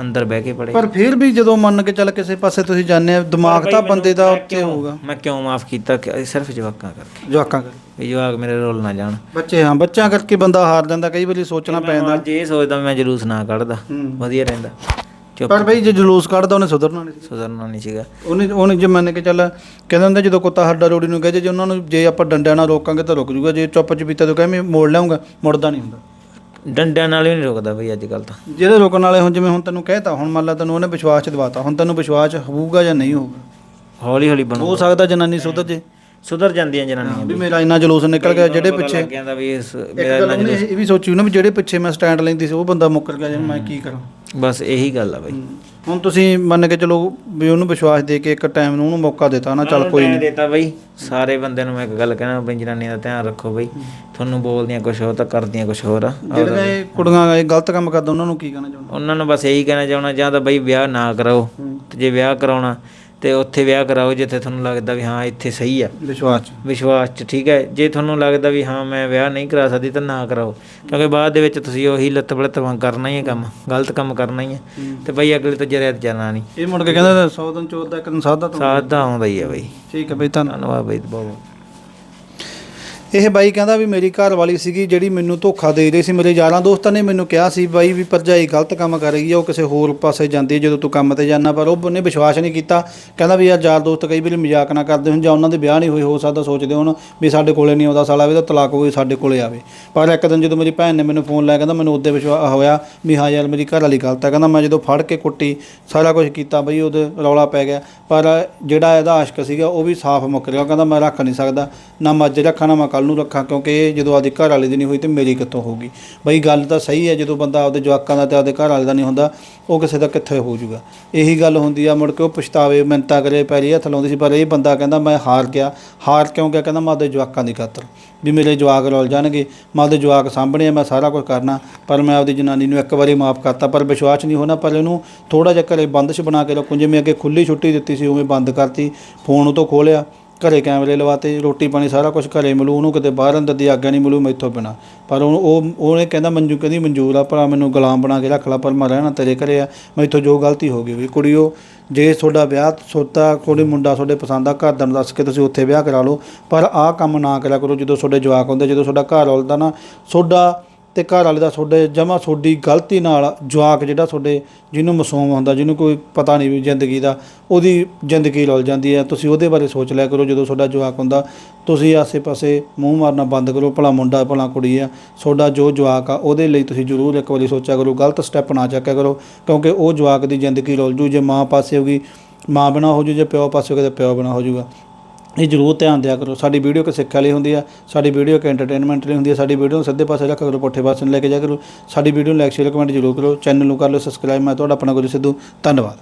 ਅੰਦਰ ਬਹਿ ਕੇ ਪੜੇ ਪਰ ਫਿਰ ਵੀ ਜਦੋਂ ਮੰਨ ਕੇ ਚੱਲ ਕਿਸੇ ਪਾਸੇ ਤੁਸੀਂ ਜਾਂਦੇ ਆ ਦਿਮਾਗ ਤਾਂ ਬੰਦੇ ਦਾ ਉੱਤੇ ਹੋਊਗਾ। ਮੈਂ ਕਿਉਂ ਮਾਫ ਕੀਤਾ? ਕਿ ਸਿਰਫ ਜਵਾਕਾਂ ਕਰਕੇ। ਜਵਾਕਾਂ ਕਰ ਵੀ ਜਵਾਕ ਮੇਰੇ ਰੋਲ ਨਾ ਜਾਣ। ਬੱਚੇ ਹਾਂ ਬੱਚਿਆਂ ਕਰਕੇ ਬੰਦਾ ਹਾਰ ਜਾਂਦਾ ਕਈ ਵਾਰੀ ਸੋਚਣਾ ਪੈ ਜਾਂਦਾ ਇਹ ਸੋਚਦਾ ਮੈਂ ਜਲੂਸ ਨਾ ਕੱਢਦਾ। ਵਧੀਆ ਰਹਿੰਦਾ। ਪਰ ਬਈ ਜੇ ਜਲੂਸ ਕੱਢਦਾ ਉਹਨੇ ਸੁਧਰਨਾ ਨਹੀਂ ਸੁਧਰਨਾ ਨਹੀਂ ਸੀਗਾ। ਉਹਨੇ ਉਹਨੇ ਜੇ ਮੰਨ ਕੇ ਚੱਲ ਕਹਿੰਦੇ ਹੁੰਦੇ ਜਦੋਂ ਕੁੱਤਾ ਹੱਡਾ ਰੋੜੀ ਨੂੰ ਕਹੇ ਜੇ ਉਹਨਾਂ ਨੂੰ ਜੇ ਆਪਾਂ ਡੰਡਿਆਂ ਨਾਲ ਰੋਕਾਂਗੇ ਤਾਂ ਰੁਕ ਜੂਗਾ ਜੇ ਚੁੱਪ ਚਪੀਤਾ ਤੋਂ ਕਹੇ ਮੈਂ ਮੋੜ ਲਿਆਉਂਗਾ ਮੁੜਦਾ ਨਹੀਂ ਹੁੰਦਾ। ਡੰਡਿਆਂ ਨਾਲ ਵੀ ਨਹੀਂ ਰੁਕਦਾ ਬਈ ਅੱਜ ਕੱਲ ਤਾਂ। ਜਿਹੜੇ ਰੁਕਣ ਵਾਲੇ ਹੁਣ ਜਿਵੇਂ ਹੁਣ ਤੈਨੂੰ ਕਹਿਤਾ ਹੁਣ ਮੰਨ ਲਾ ਤੈਨੂੰ ਉਹਨੇ ਵਿਸ਼ਵਾਸ ਚ ਦਵਾਤਾ ਹੁਣ ਤੈਨੂੰ ਵਿਸ਼ਵਾਸ ਹੋਊਗਾ ਜਾਂ ਨਹੀਂ ਹੋਊਗਾ? ਹੌਲੀ ਹੌਲੀ ਬਣੂ ਹੋ ਸਕਦਾ ਜਨਾਨੀ ਸੁਧਰ ਜੇ। ਸੁਧਰ ਜਾਂਦੀਆਂ ਜਨਾਨੀਆਂ ਵੀ ਮੇਰਾ ਇੰਨਾ ਜਲੂਸ ਨਿਕਲ ਗਿਆ ਜਿਹੜੇ ਪਿੱਛੇ ਲੱਗ ਜਾਂਦਾ ਵੀ ਇਸ ਇੱਕ ਮੇਰਾ ਗੱਲ ਉਹਨੇ ਇਹ ਵੀ ਸੋਚੀ ਨਾ ਵੀ ਜਿਹੜੇ ਪਿੱਛੇ ਮੈਂ ਸਟੈਂਡ ਲੈਂਦੀ ਸੀ ਉਹ ਬੰਦਾ ਮੁੱਕਰ ਗਿਆ ਜੇ ਮੈਂ ਕੀ ਕਰਾਂ? ਬਸ ਇਹੀ ਗੱਲ ਆ ਬਈ। ਹੁਣ ਤੁਸੀਂ ਮੰਨ ਕੇ ਚਲੋ ਵੀ ਉਹਨੂੰ ਵਿਸ਼ਵਾਸ ਦੇ ਕੇ ਇੱਕ ਟਾਈਮ ਨੂੰ ਉਹਨੂੰ ਮੌਕਾ ਦਿੱਤਾ ਨਾ ਚੱਲ ਕੋਈ ਨਹੀਂ ਦੇਤਾ ਬਈ। ਸਾਰੇ ਬੰਦਿਆਂ ਨੂੰ ਮੈਂ ਇੱਕ ਗੱਲ ਕਹਿਣਾ ਬਈ ਜਨਾਨੀ ਦਾ ਧਿਆਨ ਰੱਖੋ ਬਈ। ਤੁਹਾਨੂੰ ਬੋਲਦੀਆਂ ਕੁਝ ਹੋਰ ਤਾਂ ਕਰਦੀਆਂ ਕੁਝ ਹੋਰ। ਆ ਇਹ ਕੁੜੀਆਂ ਇਹ ਗਲਤ ਕੰਮ ਕਰਦਾ ਉਹਨਾਂ ਨੂੰ ਕੀ ਕਹਿਣਾ ਚਾਹੁੰਦਾ? ਉਹਨਾਂ ਨੂੰ ਬਸ ਇਹੀ ਕਹਿਣਾ ਚਾਹਣਾ ਜਾਂ ਤਾਂ ਬਈ ਵਿਆਹ ਨਾ ਕਰਾਓ। ਤੇ ਜੇ ਵਿਆਹ ਕਰਾਉਣਾ ਤੇ ਉੱਥੇ ਵਿਆਹ ਕਰਾਓ ਜਿੱਥੇ ਤੁਹਾਨੂੰ ਲੱਗਦਾ ਵੀ ਹਾਂ ਇੱਥੇ ਸਹੀ ਆ। ਵਿਸ਼ਵਾਸ ਚ। ਵਿਸ਼ਵਾਸ 'ਚ ਠੀਕ ਹੈ। ਜੇ ਤੁਹਾਨੂੰ ਲੱਗਦਾ ਵੀ ਹਾਂ ਮੈਂ ਵਿਆਹ ਨਹੀਂ ਕਰਾ ਸਕਦੀ ਤਾਂ ਨਾ ਕਰਾਓ। ਕਿਉਂਕਿ ਬਾਅਦ ਦੇ ਵਿੱਚ ਤੁਸੀਂ ਉਹੀ ਲੱਤ ਬਲਤ ਵਾਂਗ ਕਰਨਾ ਹੀ ਹੈ ਕੰਮ ਗਲਤ ਕੰਮ ਕਰਨਾ ਹੀ ਹੈ। ਤੇ ਬਈ ਅਗਲੇ ਤੋਂ ਜਰਿਆ ਤੇ ਜਾਣਾ ਨਹੀਂ। ਇਹ ਮੁੜ ਕੇ ਕਹਿੰਦਾ 100 ਦਿਨ ਚੋਰ ਦਾ ਇੱਕ ਦਿਨ ਸਾਧ ਦਾ ਤਾਂ ਸਾਥ ਤਾਂ ਆਉਂਦਾ ਹੀ ਹੈ ਬਈ। ਠੀਕ ਹੈ ਬਈ ਧੰਨਵਾਦ। ਧੰਨਵਾਦ ਬਈ ਬਹੁਤ। ਇਹ ਬਾਈ ਕਹਿੰਦਾ ਵੀ ਮੇਰੀ ਘਰ ਵਾਲੀ ਸੀਗੀ ਜਿਹੜੀ ਮੈਨੂੰ ਧੋਖਾ ਦੇ ਰਹੀ ਸੀ। ਮੇਰੇ ਯਾਰਾਂ ਦੋਸਤਾਂ ਨੇ ਮੈਨੂੰ ਕਿਹਾ ਸੀ ਬਾਈ ਵੀ ਭਰਜਾਈ ਗਲਤ ਕੰਮ ਕਰ ਰਹੀ ਹੈ ਉਹ ਕਿਸੇ ਹੋਰ ਪਾਸੇ ਜਾਂਦੀ ਹੈ ਜਦੋਂ ਤੂੰ ਕੰਮ ਤੇ ਜਾਂਦਾ ਪਰ ਉਹ ਉਹਨੇ ਵਿਸ਼ਵਾਸ ਨਹੀਂ ਕੀਤਾ। ਕਹਿੰਦਾ ਵੀ ਯਾਰ ਯਾਰ ਦੋਸਤ ਕਈ ਵਾਰੀ ਮਜ਼ਾਕ ਨਾ ਕਰਦੇ ਹੁਣ ਜਾਂ ਉਹਨਾਂ ਦੇ ਵਿਆਹ ਨਹੀਂ ਹੋਏ, ਹੋ ਸਕਦਾ ਸੋਚਦੇ ਹੋਣ ਵੀ ਸਾਡੇ ਕੋਲੇ ਨਹੀਂ ਆਉਂਦਾ ਸਾਲਾ, ਵੀ ਤਾਂ ਤਲਾਕ ਹੋਈ ਸਾਡੇ ਕੋਲੇ ਆਵੇ। ਪਰ ਇੱਕ ਦਿਨ ਜਦੋਂ ਮੇਰੀ ਭੈਣ ਨੇ ਮੈਨੂੰ ਫੋਨ ਲਾਇਆ, ਕਹਿੰਦਾ ਮੈਨੂੰ ਉਹਦੇ ਵਿਸ਼ਵਾਸ ਹੋਇਆ ਵੀ ਹਾਂ ਯਾਰ ਮੇਰੀ ਘਰ ਵਾਲੀ ਗਲਤ ਹੈ। ਕਹਿੰਦਾ ਮੈਂ ਜਦੋਂ ਫੜ ਕੇ ਕੁੱਟੀ, ਸਾਰਾ ਕੁਝ ਕੀਤਾ ਬਈ, ਉਹਦੇ ਰੌਲਾ ਪੈ ਗਿਆ। ਪਰ ਜਿਹੜਾ ਇਹਦਾ ਆਸ਼ਕ ਸੀਗਾ, ਉਹ ਵੀ ਸਾਫ਼ ਮੁੱਕ ਰਿਹਾ। ਕਹਿੰਦਾ ਮੈਂ ਰੱਖ ਨਹੀਂ ਸਕਦਾ, ਨਾ ਮੱਝ ਰੱਖਾਂ, ਨਾ ਮੈਂ ਕੱਲ ਨੂੰ ਰੱਖਾਂ ਕਿਉਂਕਿ ਇਹ ਜਦੋਂ ਆਪਦੇ ਘਰ ਵਾਲੇ ਦੀ ਨਹੀਂ ਹੋਈ ਤੇ ਮੇਰੀ ਕਿੱਥੋਂ ਹੋਊਗੀ? ਬਈ ਗੱਲ ਤਾਂ ਸਹੀ ਹੈ, ਜਦੋਂ ਬੰਦਾ ਆਪਦੇ ਜਵਾਕਾਂ ਦਾ ਤੇ ਆਪਦੇ ਘਰ ਵਾਲੇ ਦਾ ਨਹੀਂ ਹੁੰਦਾ, ਉਹ ਕਿਸੇ ਦਾ ਕਿੱਥੇ ਹੋ ਜਾਊਗਾ? ਇਹੀ ਗੱਲ ਹੁੰਦੀ ਆ, ਮੁੜ ਕੇ ਉਹ ਪਛਤਾਵੇ ਮਿੰਤਾ ਕਰੇ, ਪੈਰੀ ਹੱਥ ਲਾਉਂਦੀ ਸੀ, ਪਰ ਇਹ ਬੰਦਾ ਕਹਿੰਦਾ, ਮੈਂ ਹਾਰ ਗਿਆ। ਹਾਰ ਕਿਉਂ ਗਿਆ? ਕਹਿੰਦਾ, ਮੈਂ ਆਪਦੇ ਜਵਾਕਾਂ ਦੀ ਖਾਤਰ। ਵੀ ਮੇਰੇ ਜਵਾਕ ਰੁੱਲ ਜਾਣਗੇ, ਮੈਂ ਆਪਦੇ ਜਵਾਕ ਸਾਂਭਣੇ ਆ, ਮੈਂ ਸਾਰਾ ਕੁਝ ਕਰਨਾ, ਪਰ ਮੈਂ ਆਪਦੀ ਜਨਾਨੀ ਨੂੰ ਇੱਕ ਵਾਰੀ ਮਾਫ ਕਰਤਾ, ਪਰ ਵਿਸ਼ਵਾਸ ਨਹੀਂ ਹੋਣਾ, ਪਰ ਇਹਨੂੰ ਥੋੜਾ ਜਿਹਾ ਘਰੇ ਬੰਦਸ਼ ਬਣਾ ਕੇ ਰੱਖੋ, ਜਿਵੇਂ ਅੱਗੇ ਖੁੱਲੀ ਛੁੱਟੀ ਦਿੱਤੀ ਸੀ, ਉਵੇਂ ਬੰਦ ਕਰਤੀ, ਫੋਨ ਉਹ ਤੋਂ ਖੋਲਿਆ ਘਰੇ ਕੈਮਰੇ ਲਵਾਤੇ, ਰੋਟੀ ਪਾਣੀ ਸਾਰਾ ਕੁਝ ਘਰੇ ਮਿਲੂ, ਉਹਨੂੰ ਕਿਤੇ ਬਾਹਰ ਅੰਦਰ ਦੀ ਆਗਿਆ ਨਹੀਂ ਮਿਲੂ ਮੈਥੋਂ ਬਿਨਾ। ਪਰ ਉਹਨੂੰ ਉਹ ਉਹਨੇ ਕਹਿੰਦਾ, ਮੰਜੂ ਕਹਿੰਦੀ ਮਨਜ਼ੂਰ ਆ, ਭਰਾ, ਮੈਨੂੰ ਗੁਲਾਮ ਬਣਾ ਕੇ ਰੱਖ ਲਾ, ਪਰ ਮੈਂ ਰਹਿਣਾ ਤੇਰੇ ਘਰੇ ਆ। ਮੈਥੋਂ ਜੋ ਗਲਤੀ ਹੋ ਗਈ ਵੀ ਕੁੜੀਓ ਜੇ ਤੁਹਾਡਾ ਵਿਆਹ ਸੋਤਾ ਕੋਈ ਮੁੰਡਾ ਤੁਹਾਡੇ ਪਸੰਦ ਆ, ਘਰ ਨੂੰ ਦੱਸ ਕੇ ਤੁਸੀਂ ਉੱਥੇ ਵਿਆਹ ਕਰਾ ਲਓ। ਪਰ ਆਹ ਕੰਮ ਨਾ ਕਰਿਆ ਕਰੋ, ਜਦੋਂ ਤੁਹਾਡੇ ਜਵਾਕ ਹੁੰਦੇ, ਜਦੋਂ ਤੁਹਾਡਾ ਘਰ ਰੁਲਦਾ ਨਾ, ਤੁਹਾਡਾ ਤੇ ਘਰ ਵਾਲੇ ਦਾ ਤੁਹਾਡੇ ਜਮਾ ਤੁਹਾਡੀ ਗਲਤੀ ਨਾਲ ਜਵਾਕ ਜਿਹੜਾ ਤੁਹਾਡੇ ਜਿਹਨੂੰ ਮਾਸੂਮ ਹੁੰਦਾ, ਜਿਹਨੂੰ ਕੋਈ ਪਤਾ ਨਹੀਂ ਵੀ ਜ਼ਿੰਦਗੀ ਦਾ, ਉਹਦੀ ਜ਼ਿੰਦਗੀ ਰੁਲ ਜਾਂਦੀ ਹੈ। ਤੁਸੀਂ ਉਹਦੇ ਬਾਰੇ ਸੋਚ ਲਿਆ ਕਰੋ, ਜਦੋਂ ਤੁਹਾਡਾ ਜਵਾਕ ਹੁੰਦਾ, ਤੁਸੀਂ ਆਸੇ-ਪਾਸੇ ਮੂੰਹ ਮਾਰਨਾ ਬੰਦ ਕਰੋ, ਭਲਾ ਮੁੰਡਾ, ਭਲਾ ਕੁੜੀ ਆ ਤੁਹਾਡਾ ਜੋ ਜਵਾਕ ਆ, ਉਹਦੇ ਲਈ ਤੁਸੀਂ ਜ਼ਰੂਰ ਇੱਕ ਵਾਰੀ ਸੋਚਿਆ ਕਰੋ, ਗਲਤ ਸਟੈਪ ਨਾ ਚੱਕਿਆ ਕਰੋ, ਕਿਉਂਕਿ ਉਹ ਜਵਾਕ ਦੀ ਜ਼ਿੰਦਗੀ ਰੁਲ ਜੂ, ਜੇ ਮਾਂ ਪਾਸੇ ਹੋਗੀ ਮਾਂ ਬਣਾ ਹੋ ਜੂ, ਜੇ ਪਿਓ ਪਾਸੇ ਹੋਗੇ ਤਾਂ ਪਿਓ ਬਣਾ ਹੋ ਜੂਗਾ। ਇਹ ਜ਼ਰੂਰ ਧਿਆਨ ਦਿਆ ਕਰੋ। ਸਾਡੀ ਵੀਡੀਓ ਕਿ ਸਿੱਖਿਆ ਲਈ ਹੁੰਦੀ ਆ। ਸਾਡੀ ਵੀਡੀਓ ਇੱਕ ਐਂਟਰਟੇਨਮੈਂਟ ਲਈ ਹੁੰਦੀ ਆ। ਸਾਡੀ ਵੀਡੀਓ ਨੂੰ ਸਿੱਧੇ ਪਾਸੇ ਰੱਖ ਕਰੋ ਪੁੱਠੇ ਪਾਸੇ ਨੂੰ ਲੈ ਕੇ ਜਾ ਕਰੋ। ਸਾਡੀ ਵੀਡੀਓ ਨੂੰ ਲਾਈਕ ਸ਼ੇਅਰ ਕਮੈਂਟ ਜ਼ਰੂਰ ਕਰੋ। ਚੈਨਲ ਨੂੰ ਕਰ ਲਓ ਸਬਸਕ੍ਰਾਈਬ ਮੈਂ ਤੁਹਾਡਾ ਆਪਣਾ ਗੁਰੂ ਸਿੱਧੂ। ਧੰਨਵਾਦ।